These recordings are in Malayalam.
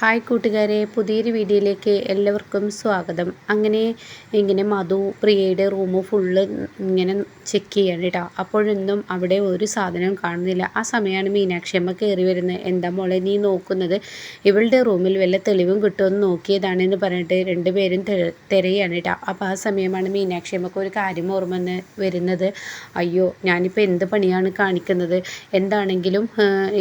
ഹായ് കൂട്ടുകാരെ പുതിയൊരു വീഡിയോയിലേക്ക് എല്ലാവർക്കും സ്വാഗതം. അങ്ങനെ ഇങ്ങനെ മധു പ്രിയയുടെ റൂം ഫുള്ള് ഇങ്ങനെ ചെക്ക് ചെയ്യണം കേട്ടോ അപ്പോഴൊന്നും അവിടെ ഒരു സാധനവും കാണുന്നില്ല. ആ സമയമാണ് മീനാക്ഷി അമ്മ കയറി വരുന്നത്. എന്താ മോളെ നീ നോക്കുന്നത്? ഇവളുടെ റൂമിൽ വല്ല തെളിവും കിട്ടുമെന്ന് നോക്കിയതാണെന്ന് പറഞ്ഞിട്ട് രണ്ടുപേരും തിരയാണ് കേട്ടോ അപ്പോൾ ആ സമയമാണ് മീനാക്ഷി അമ്മയ്ക്ക് ഒരു കാര്യം ഓർമ്മ വരുന്നത്. അയ്യോ ഞാനിപ്പോൾ എന്ത് പണിയാണ് കാണിക്കുന്നത്? എന്താണെങ്കിലും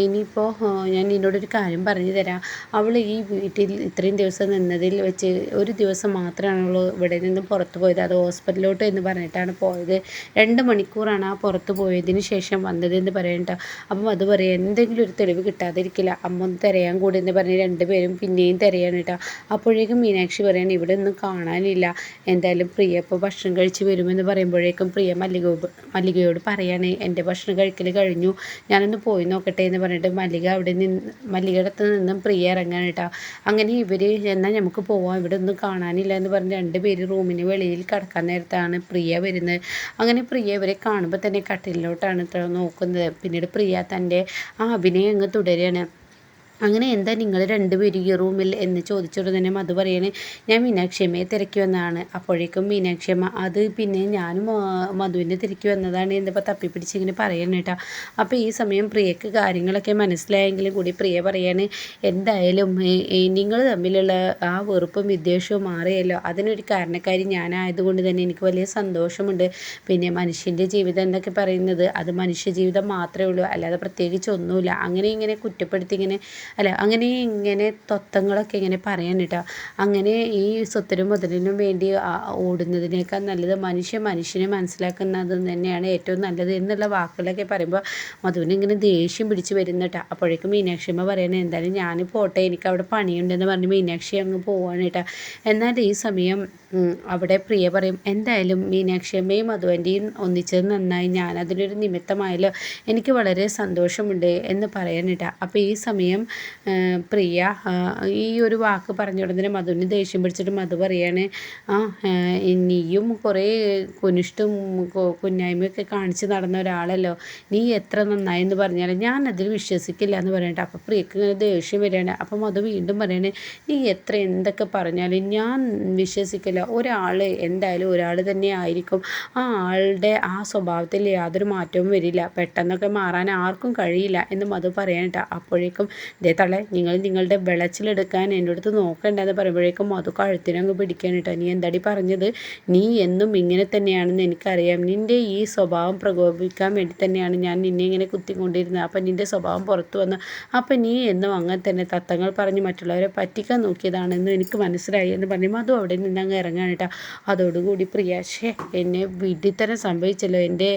ഇനിയിപ്പോൾ ഞാൻ നിന്നോടൊരു കാര്യം പറഞ്ഞു തരാം. അവൾ ഈ വീട്ടിൽ ഇത്രയും ദിവസം നിന്നതിൽ വെച്ച് ഒരു ദിവസം മാത്രമാണുള്ളൂ ഇവിടെ നിന്ന് പുറത്ത് പോയത്. അത് ഹോസ്പിറ്റലിലോട്ട് എന്ന് പറഞ്ഞിട്ടാണ് പോയത്. രണ്ട് മണിക്കൂറാണ് ആ പുറത്ത് പോയതിന് ശേഷം വന്നത് എന്ന് പറയണ്ട അപ്പം അത് പറയാം എന്തെങ്കിലും ഒരു തെളിവ് കിട്ടാതിരിക്കില്ല. അമ്മ ഒന്ന് തിരയാൻ കൂടി എന്ന് പറഞ്ഞ് രണ്ടുപേരും പിന്നെയും തിരയാണ് കേട്ടോ. അപ്പോഴേക്കും മീനാക്ഷി പറയാണ് ഇവിടെ ഒന്നും കാണാനില്ല. എന്തായാലും പ്രിയ ഇപ്പോൾ ഭക്ഷണം കഴിച്ച് വരുമെന്ന് പറയുമ്പോഴേക്കും പ്രിയ മല്ലിക മല്ലികയോട് പറയാണ് എന്റെ ഭക്ഷണം കഴിക്കൽ കഴിഞ്ഞു. ഞാനൊന്ന് പോയി നോക്കട്ടെ എന്ന് പറഞ്ഞിട്ട് മല്ലിക അവിടെ നിന്ന് മല്ലികയുടെ നിന്നും പ്രിയ ഇറങ്ങാൻ കേട്ടോ. അങ്ങനെ ഇവർ എന്നാൽ നമുക്ക് പോവാം ഇവിടെ ഒന്നും കാണാനില്ല എന്ന് പറഞ്ഞ് രണ്ട് പേര് റൂമിന് വെളിയിൽ കിടക്കാൻ നേരത്താണ് പ്രിയ വരുന്നത്. അങ്ങനെ പ്രിയ ഇവരെ കാണുമ്പോൾ തന്നെ കട്ടിലോട്ടാണ് നോക്കുന്നത്. പിന്നീട് പ്രിയ തന്റെ ആ അഭിനയം അങ്ങ് തുടരുകയാണ് അങ്ങനെ എന്താ നിങ്ങൾ രണ്ടുപേരും ഈ റൂമിൽ എന്ന് ചോദിച്ചോട് തന്നെ മധു പറയണേ ഞാൻ മീനാക്ഷിയമ്മയെ തിരക്കി വന്നതാണ്. അപ്പോഴേക്കും മീനാക്ഷിയമ്മ അത് പിന്നെ ഞാനും മധുവിനെ തിരക്കി വന്നതാണ് എന്നിപ്പോൾ തപ്പിപ്പിടിച്ച് ഇങ്ങനെ പറയണം കേട്ടോ. അപ്പോൾ ഈ സമയം പ്രിയക്ക് കാര്യങ്ങളൊക്കെ മനസ്സിലായെങ്കിലും കൂടി പ്രിയ പറയാണ് എന്തായാലും നിങ്ങൾ തമ്മിലുള്ള ആ വെറുപ്പും വിദ്വേഷവും മാറിയല്ലോ. അതിനൊരു കാരണക്കാരി ഞാനായതുകൊണ്ട് തന്നെ എനിക്ക് വലിയ സന്തോഷമുണ്ട്. പിന്നെ മനുഷ്യന്റെ ജീവിതം എന്നൊക്കെ പറയുന്നത് അത് മനുഷ്യ ജീവിതം മാത്രമേ ഉള്ളൂ. അല്ലാതെ പ്രത്യേകിച്ച് ഒന്നുമില്ല. അങ്ങനെ ഇങ്ങനെ കുറ്റപ്പെടുത്തി ഇങ്ങനെ അല്ല? അങ്ങനെ ഇങ്ങനെ തത്വങ്ങളൊക്കെ ഇങ്ങനെ പറയാൻ കേട്ടോ അങ്ങനെ ഈ സ്വത്തിനും മുതലിനും വേണ്ടി ഓടുന്നതിനേക്കാൾ നല്ലത് മനുഷ്യ മനുഷ്യനെ മനസ്സിലാക്കുന്നത് തന്നെയാണ് ഏറ്റവും നല്ലത് എന്നുള്ള വാക്കുകളൊക്കെ പറയുമ്പോൾ മധുവിന് ഇങ്ങനെ ദേഷ്യം പിടിച്ച് വരുന്ന കേട്ടോ. അപ്പോഴേക്കും മീനാക്ഷിയമ്മ പറയണേ എന്തായാലും ഞാൻ പോട്ടെ എനിക്ക് അവിടെ പണിയുണ്ടെന്ന് പറഞ്ഞ് മീനാക്ഷി അങ്ങ് പോവാണ് കേട്ടോ. എന്നാൽ ഈ സമയം അവിടെ പ്രിയ പറയും എന്തായാലും മീനാക്ഷിയമ്മയും മധുവന്റെയും ഒന്നിച്ചത് നന്നായി. ഞാൻ അതിനൊരു നിമിത്തമായല്ലോ. എനിക്ക് വളരെ സന്തോഷമുണ്ട് എന്ന് പറയാനിട്ട അപ്പോൾ ഈ സമയം പ്രിയ ഈ ഒരു വാക്ക് പറഞ്ഞ ഉടനെ മധുവിന് ദേഷ്യം പിടിച്ചിട്ട് മധു പറയാണ് ആ നീയും കുറേ കുനിഷ്ടും കുന്നായ്മയൊക്കെ കാണിച്ച് നടന്ന ഒരാളല്ലോ നീ എത്ര നന്നായി എന്ന് പറഞ്ഞാലും ഞാൻ അതിൽ വിശ്വസിക്കില്ല എന്ന് പറയട്ടെ അപ്പോൾ പ്രിയക്ക് ഇങ്ങനെ ദേഷ്യം വരികയാണ്. അപ്പം മധു വീണ്ടും പറയണേ നീ എത്ര എന്തൊക്കെ പറഞ്ഞാലും ഞാൻ വിശ്വസിക്കില്ല. ഒരാൾ എന്തായാലും ഒരാൾ തന്നെ ആയിരിക്കും. ആ ആളുടെ ആ സ്വഭാവത്തിൽ യാതൊരു മാറ്റവും വരില്ല. പെട്ടെന്നൊക്കെ മാറാൻ ആർക്കും കഴിയില്ല എന്ന് മധു പറയാനിട്ട അപ്പോഴേക്കും ദേ തളെ നിങ്ങൾ നിങ്ങളുടെ വിളച്ചിലെടുക്കാൻ എന്റെ അടുത്ത് നോക്കണ്ടെന്ന് പറയുമ്പോഴേക്കും അത് കഴുത്തിനങ്ങ് പിടിക്കാൻ കേട്ടോ. നീ എന്താടി പറഞ്ഞത്? നീ എന്നും ഇങ്ങനെ തന്നെയാണെന്ന് എനിക്കറിയാം. നിന്റെ ഈ സ്വഭാവം പ്രകോപിക്കാൻ വേണ്ടി തന്നെയാണ് ഞാൻ നിന്നെ ഇങ്ങനെ കുത്തിക്കൊണ്ടിരുന്നത്. അപ്പം നിന്റെ സ്വഭാവം പുറത്തു വന്ന് അപ്പം നീ എന്നും അങ്ങനെ തന്നെ തത്തങ്ങൾ പറഞ്ഞ് മറ്റുള്ളവരെ പറ്റിക്കാൻ നോക്കിയതാണെന്ന് എനിക്ക് മനസ്സിലായി എന്ന് പറഞ്ഞു മധു അവിടെ നിന്ന് അങ്ങ് ഇറങ്ങാൻ കേട്ടോ. അതോടുകൂടി പ്രിയ ഷേ എന്നെ വിഡിത്തരം സംഭവിച്ചല്ലോ. എന്റെ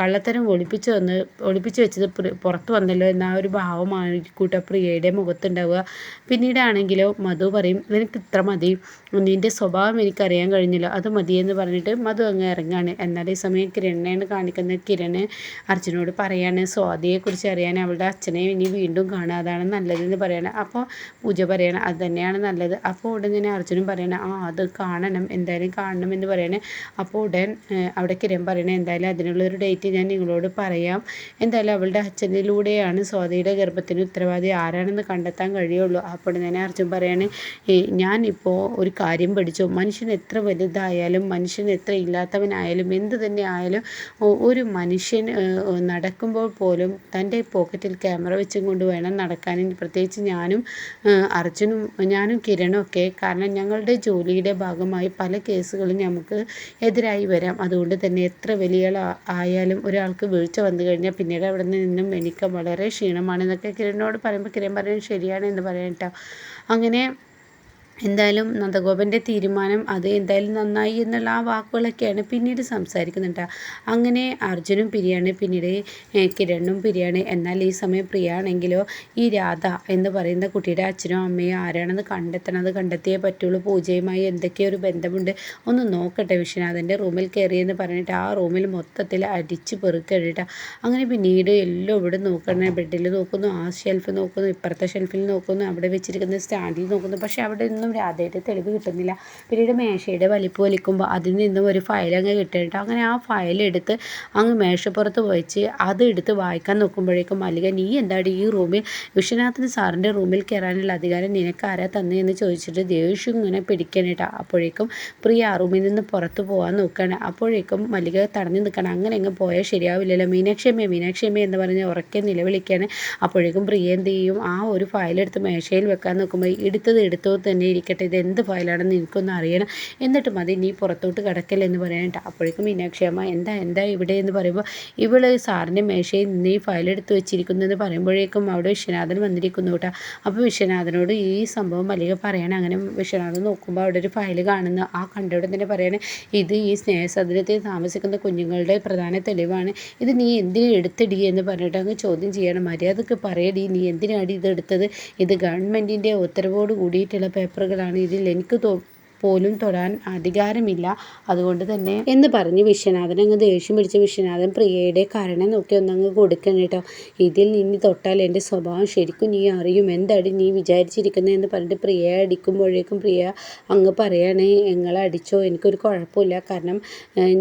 കള്ളത്തരം ഒളിപ്പിച്ച് വന്ന് ഒളിപ്പിച്ച് വെച്ചത് പുറത്തു വന്നല്ലോ എന്ന ആ ഒരു ഭാവമായിരിക്കൂട്ടോ പ്രിയയുടെ മുഖത്തുണ്ടാവുക. പിന്നീടാണെങ്കിലോ മധു പറയും നിനക്ക് ഇത്ര മതി. നിന്റെ സ്വഭാവം എനിക്കറിയാൻ കഴിഞ്ഞില്ല. അത് മതിയെന്ന് പറഞ്ഞിട്ട് മധു അങ്ങ് ഇറങ്ങാണ്. എന്നാൽ ഈ സമയം കിരണിനെയാണ് കാണിക്കുന്ന കിരണ് അർജുനോട് പറയാണ് സ്വാതിയെക്കുറിച്ച് അറിയാൻ അവളുടെ അച്ഛനെ ഇനി വീണ്ടും കാണുക. അതാണ് നല്ലതെന്ന് പറയണം. അപ്പോൾ പൂജ പറയണം അത് തന്നെയാണ് നല്ലത്. അപ്പോൾ ഉടനെ അർജുനും പറയണം ആ അത് കാണണം. എന്തായാലും കാണണം എന്ന് പറയണേ. അപ്പോൾ ഉടൻ അവിടെ കിരൺ പറയണേ എന്തായാലും അതിനുള്ളൊരു ഡേറ്റ് ഞാൻ നിങ്ങളോട് പറയാം. എന്തായാലും അവളുടെ അച്ഛനിലൂടെയാണ് സ്വാതിയുടെ ഗർഭത്തിന് ഉത്തരവാദി ആരാണെന്ന് കണ്ടെത്താൻ കഴിയുള്ളൂ. അപ്പോൾ തന്നെ അർജുൻ പറയാണ് ഞാൻ ഇപ്പോൾ ഒരു കാര്യം പഠിച്ചു. മനുഷ്യൻ എത്ര വലുതായാലും മനുഷ്യൻ എത്ര ഇല്ലാത്തവനായാലും എന്ത് തന്നെ ആയാലും ഒരു മനുഷ്യൻ നടക്കുമ്പോൾ പോലും തന്റെ പോക്കറ്റിൽ ക്യാമറ വെച്ചും കൊണ്ട് വേണം നടക്കാൻ. പ്രത്യേകിച്ച് ഞാനും അർജുനും ഞാനും കിരണും ഒക്കെ കാരണം ഞങ്ങളുടെ ജോലിയുടെ ഭാഗമായി പല കേസുകളും നമുക്ക് എതിരായി വരാം. അതുകൊണ്ട് തന്നെ എത്ര വലിയ ആയാലും ഒരാൾക്ക് വീഴ്ച വന്നു കഴിഞ്ഞാൽ പിന്നീട് അവിടെ നിന്നും എനിക്ക് വളരെ ക്ഷീണമാണെന്നൊക്കെ കിരണിനോട് പറയുമ്പോൾ കിരൺ പറയും ശരിയാണ് എന്ന് പറയാം കേട്ടോ. അങ്ങനെ എന്തായാലും നന്ദഗോപന്റെ തീരുമാനം അത് എന്തായാലും നന്നായി എന്നുള്ള ആ വാക്കുകളൊക്കെയാണ് പിന്നീട് സംസാരിക്കുന്നുണ്ട്. അങ്ങനെ അർജുനും പിരിയാണ് പിന്നീട് കിരണും പിരിയാണ്. എന്നാൽ ഈ സമയം പ്രിയാണെങ്കിലോ ഈ രാധ എന്ന് പറയുന്ന കുട്ടിയുടെ അച്ഛനും അമ്മയും ആരാണെന്ന് കണ്ടെത്തണം അത് കണ്ടെത്തിയേ പറ്റുള്ളൂ. പൂജയുമായി എന്തൊക്കെയോ ഒരു ബന്ധമുണ്ട്. ഒന്ന് നോക്കട്ടെ വിശ്വനാഥന്റെ റൂമിൽ കയറിയെന്ന് പറഞ്ഞിട്ട് ആ റൂമിൽ മൊത്തത്തിൽ അടിച്ച് പെറുക്കഴിട്ട അങ്ങനെ പിന്നീട് എല്ലാം ഇവിടെ നോക്കണേ ബെഡിൽ നോക്കുന്നു ആ ഷെൽഫ് നോക്കുന്നു ഇപ്പുറത്തെ ഷെൽഫിൽ നോക്കുന്നു അവിടെ വെച്ചിരിക്കുന്ന സ്റ്റാൻഡിൽ നോക്കുന്നു. പക്ഷേ അവിടെ അപ്പോഴൊന്നും രാധയുടെ തെളിവ് കിട്ടുന്നില്ല. പിന്നീട് മേശയുടെ വലിപ്പ് വലിക്കുമ്പോൾ അതിൽ നിന്നും ഒരു ഫയൽ അങ്ങ് കിട്ടിയിട്ട് അങ്ങനെ ആ ഫയൽ എടുത്ത് അങ്ങ് മേശപ്പുറത്ത് വെച്ച് അത് എടുത്ത് വായിക്കാൻ നോക്കുമ്പോഴേക്കും മല്ലിക നീ എന്താണ് ഈ റൂമിൽ വിശ്വനാഥൻ സാറിന്റെ റൂമിൽ കയറാനുള്ള അധികാരം നിനക്ക് ആരാ തന്നെ? എന്ന് ചോദിച്ചിട്ട് ദേഷ്യം ഇങ്ങനെ പിടിക്കാനായിട്ടാ അപ്പോഴേക്കും പ്രിയ ആ റൂമിൽ നിന്ന് പുറത്ത് പോകാൻ നോക്കുകയാണ് അപ്പോഴേക്കും മല്ലിക തടഞ്ഞു നിൽക്കണം. അങ്ങനെ അങ്ങ് പോയാൽ ശരിയാവില്ലല്ലോ. മീനാക്ഷിയമ്മേ മീനാക്ഷിയമ്മേ എന്ന് പറഞ്ഞ് ഉറക്കെ നിലവിളിക്കുകയാണ് അപ്പോഴേക്കും പ്രിയ എന്ത് ചെയ്യും? ആ ഒരു ഫയലെടുത്ത് മേശയിൽ വെക്കാൻ നോക്കുമ്പോൾ എടുത്തത് എടുത്തോ തന്നെ ഇരിക്കട്ടെ ഇത് എന്ത് ഫയലാണെന്ന് എനിക്കൊന്ന് അറിയണം. എന്നിട്ട് മതി നീ പുറത്തോട്ട് കിടക്കല്ലെന്ന് പറയാനായിട്ട് അപ്പോഴേക്കും മീനാക്ഷിയമ്മ എന്താ എന്താ ഇവിടെ? എന്ന് പറയുമ്പോൾ ഇവൾ സാറിന്റെ മേശയിൽ നിന്ന് ഈ ഫയൽ എടുത്ത് വെച്ചിരിക്കുന്നു എന്ന് പറയുമ്പോഴേക്കും അവിടെ വിശ്വനാഥൻ വന്നിരിക്കുന്നു കേട്ടോ. അപ്പോൾ വിശ്വനാഥനോട് ഈ സംഭവം മല്ലിക പറയണം. അങ്ങനെ വിശ്വനാഥൻ നോക്കുമ്പോൾ അവിടെ ഒരു ഫയൽ കാണുന്നു. ആ കണ്ടവിടെ തന്നെ പറയണേ ഇത് ഈ സ്നേഹസദനത്തിൽ താമസിക്കുന്ന കുഞ്ഞുങ്ങളുടെ പ്രധാന തെളിവാണ്. ഇത് നീ എന്തിനു എടുത്തിടി? എന്ന് പറഞ്ഞിട്ട് അങ്ങ് ചോദ്യം ചെയ്യണം. മര്യാദയ്ക്ക് പറയടി നീ എന്തിനാടി ഇത് എടുത്തത്? ഇത് ഗവൺമെന്റിന്റെ ഉത്തരവോട് കൂടിയിട്ടുള്ള പേപ്പറുകളാണ് ഇതിൽ എനിക്ക് തോ പോലും തൊടാൻ അധികാരമില്ല. അതുകൊണ്ട് തന്നെ എന്ന് പറഞ്ഞ് വിശ്വനാഥൻ അങ്ങ് ദേഷ്യം പിടിച്ച് വിശ്വനാഥൻ പ്രിയയുടെ കരണം നോക്കി ഒന്നങ്ങ് കൊടുക്കണം കേട്ടോ. ഇതിൽ നിന്ന് തൊട്ടാൽ എന്റെ സ്വഭാവം ശരിക്കും നീ അറിയും. എന്താടി നീ വിചാരിച്ചിരിക്കുന്നത് എന്ന് പറഞ്ഞിട്ട് പ്രിയയെ അടിക്കുമ്പോഴേക്കും പ്രിയ അങ്ങ് പറയണേ നിങ്ങളെ അടിച്ചോ എനിക്കൊരു കുഴപ്പമില്ല. കാരണം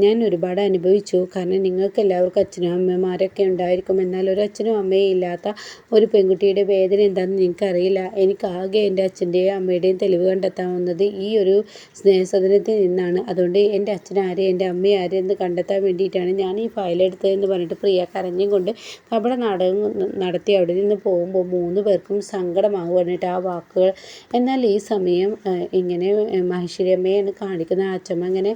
ഞാൻ ഒരുപാട് അനുഭവിച്ചു. കാരണം നിങ്ങൾക്ക് എല്ലാവർക്കും അച്ഛനും അമ്മമാരൊക്കെ ഉണ്ടായിരിക്കും. എന്നാൽ ഒരു അച്ഛനും അമ്മയും ഇല്ലാത്ത ഒരു പെൺകുട്ടിയുടെ വേദന എന്താണെന്ന് എനിക്കറിയില്ല എനിക്കാകെ എന്റെ അച്ഛന്റെയും അമ്മയുടെയും തെളിവ് കണ്ടെത്താവുന്നത് ഈ ഒരു സ്നേഹസദനത്തിൽ നിന്നാണ്. അതുകൊണ്ട് എന്റെ അച്ഛനാര് എന്റെ അമ്മ ആര് എന്ന് കണ്ടെത്താൻ വേണ്ടിയിട്ടാണ് ഞാൻ ഈ ഫയൽ എടുത്തതെന്ന് പറഞ്ഞിട്ട് പ്രിയ കരഞ്ഞും കൊണ്ട് കപട നാടകം നടത്തി അവിടെ നിന്ന് പോകുമ്പോൾ മൂന്ന് പേർക്കും സങ്കടമാകുവാണ് ആ വാക്കുകൾ. എന്നാൽ ഈ സമയം ഇങ്ങനെ മഹേശ്വരിയമ്മയാണ് കാണിക്കുന്ന അച്ഛമ്മ ഇങ്ങനെ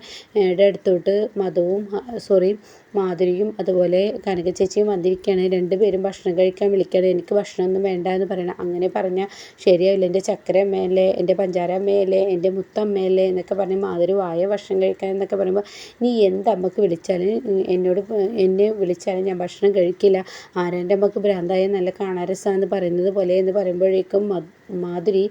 അടുത്തോട്ട് മധുവും സോറി മാധുരിയും അതുപോലെ കനക ചേച്ചിയും വന്നിരിക്കുകയാണ്. രണ്ടുപേരും ഭക്ഷണം കഴിക്കാൻ വിളിക്കുകയാണ്. എനിക്ക് ഭക്ഷണമൊന്നും വേണ്ട എന്ന് പറയണം. അങ്ങനെ പറഞ്ഞാൽ ശരിയാവില്ല. എന്റെ ചക്കര അമ്മയല്ലേ എന്റെ പഞ്ചാര അമ്മയല്ലേ എന്റെ മുത്തമ്മയല്ലേ എന്നൊക്കെ പറഞ്ഞ് മാധുരി വായ ഭക്ഷണം കഴിക്കാൻ എന്നൊക്കെ പറയുമ്പോൾ നീ എന്ത് അമ്മയ്ക്ക് വിളിച്ചാലും? എന്നോട് എന്നെ വിളിച്ചാലും ഞാൻ ഭക്ഷണം കഴിക്കില്ല. ആരാന്റെ അമ്മയ്ക്ക് ഭ്രാന്തായ നല്ല കാണാരസാന്ന് പറയുന്നത് പോലെ എന്ന് പറയുമ്പോഴേക്കും മാധുരി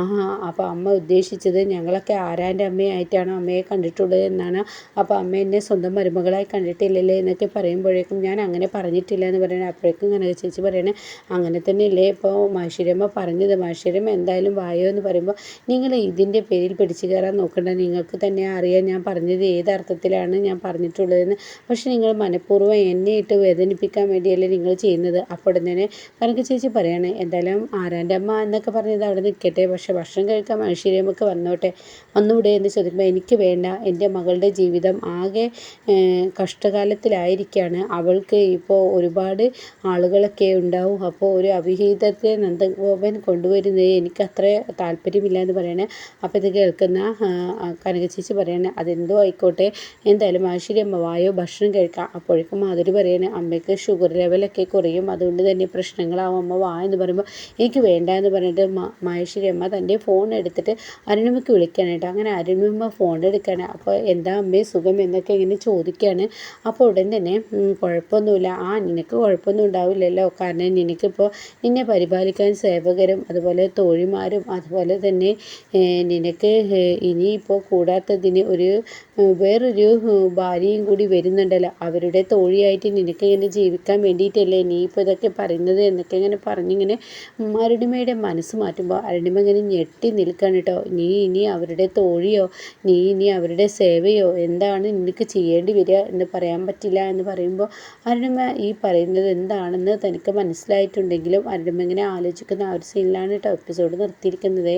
ആഹാ അപ്പോൾ അമ്മ ഉദ്ദേശിച്ചത് ഞങ്ങളൊക്കെ ആരാന്റെ അമ്മയായിട്ടാണ് അമ്മയെ കണ്ടിട്ടുള്ളത് എന്നാണ്. അപ്പോൾ അമ്മ എന്നെ സ്വന്തം മരുമകളായി കണ്ടിട്ടില്ലല്ലേ എന്നൊക്കെ പറയുമ്പോഴേക്കും ഞാൻ അങ്ങനെ പറഞ്ഞിട്ടില്ല എന്ന് പറയണേ അപ്പോഴേക്കും കനക ചേച്ചി പറയണേ അങ്ങനെ തന്നെയല്ലേ ഇപ്പോൾ മാഷിരമ്മ പറഞ്ഞത്. മാഷിരമ്മ എന്തായാലും വായോ എന്ന് പറയുമ്പോൾ നിങ്ങൾ ഇതിന്റെ പേരിൽ പിടിച്ചു കയറാൻ നോക്കണ്ട. നിങ്ങൾക്ക് തന്നെ അറിയാം ഞാൻ പറഞ്ഞത് ഏത് അർത്ഥത്തിലാണ് ഞാൻ പറഞ്ഞിട്ടുള്ളതെന്ന്. പക്ഷേ നിങ്ങൾ മനഃപൂർവം എന്നെ ഇട്ട് വേദനിപ്പിക്കാൻ വേണ്ടിയല്ലേ നിങ്ങൾ ചെയ്യുന്നത്. അപ്പോൾ തന്നെ കനക ചേച്ചി പറയാണ് എന്തായാലും ആരാന്റെ അമ്മ എന്നൊക്കെ പറഞ്ഞത് അവിടെ നിൽക്കട്ടെ. പക്ഷെ ഭക്ഷണം കഴിക്കാൻ മനുഷ്യരേമൊക്കെ വന്നോട്ടെ. വന്നൂടെ എന്ന് ചോദിക്കുമ്പോൾ എനിക്ക് വേണ്ട. എന്റെ മകളുടെ ജീവിതം ആകെ കഷ്ടകാലത്തിലായിരിക്കുകയാണ് അവൾക്ക് ഇപ്പോൾ ഒരുപാട് ആളുകളൊക്കെ ഉണ്ടാവും. അപ്പോൾ ഒരു അവിഹിതത്തെ നന്ദഗോപൻ കൊണ്ടുവരുന്നത് എനിക്ക് അത്ര താല്പര്യമില്ല എന്ന് പറയണേ. അപ്പോൾ ഇത് കേൾക്കുന്ന കനക ചേച്ചി പറയണേ അതെന്തോ ആയിക്കോട്ടെ. എന്തായാലും മനുഷ്യരമ്മ അമ്മ വായോ ഭക്ഷണം കഴിക്കാം. അപ്പോഴേക്കും മാധുരി പറയണേ അമ്മയ്ക്ക് ഷുഗർ ലെവലൊക്കെ കുറയും. അതുകൊണ്ട് തന്നെ പ്രശ്നങ്ങളാവും. അമ്മ വാ എന്ന് പറയുമ്പോൾ എനിക്ക് വേണ്ട എന്ന് പറഞ്ഞിട്ട് മഹേശ്വരി അമ്മ തന്റെ ഫോൺ എടുത്തിട്ട് അരുണിമയ്ക്ക് വിളിക്കാനായിട്ട് അങ്ങനെ അരുണിമ ഫോൺ എടുക്കുകയാണ് അപ്പോൾ എന്താ അമ്മേ സുഖം എന്നൊക്കെ ഇങ്ങനെ ചോദിക്കുകയാണ് അപ്പോൾ ഉടൻ തന്നെ കുഴപ്പമൊന്നുമില്ല. ആ നിനക്ക് കുഴപ്പമൊന്നും ഉണ്ടാവില്ലല്ലോ. കാരണം നിനക്കിപ്പോൾ നിന്നെ പരിപാലിക്കാൻ സേവകരും അതുപോലെ തോഴിമാരും അതുപോലെ തന്നെ നിനക്ക് ഇനിയിപ്പോൾ കൂടാത്തതിന് ഒരു വേറൊരു ഭാര്യയും കൂടി വരുന്നുണ്ടല്ലോ. അവരുടെ തോഴിയായിട്ട് നിനക്ക് ഇങ്ങനെ ജീവിക്കാൻ വേണ്ടിയിട്ടല്ലേ നീ ഇപ്പോൾ ഇതൊക്കെ പറയുന്നത് എന്നൊക്കെ ഇങ്ങനെ പറഞ്ഞിങ്ങനെ അരുണിമയുടെ മനസ്സ് മാറ്റുമ്പോൾ അരുണിമ ഇങ്ങനെ ഞെട്ടി നിൽക്കുകയാണ് കേട്ടോ. നീ ഇനി അവരുടെ തോഴിയോ നീ ഇനി അവരുടെ സേവയോ എന്താണ് നിനക്ക് ചെയ്യേണ്ടി വരിക എന്ന് പറയാൻ പറ്റില്ല എന്ന് പറയുമ്പോൾ അരുണിമ ഈ പറയുന്നത് എന്താണെന്ന് തനിക്ക് മനസ്സിലായിട്ടുണ്ടെങ്കിലും അരുണിമ ഇങ്ങനെ ആലോചിക്കുന്ന ആ ഒരു സീനിലാണ് കേട്ടോ എപ്പിസോഡ് നിർത്തിയിരിക്കുന്നത്.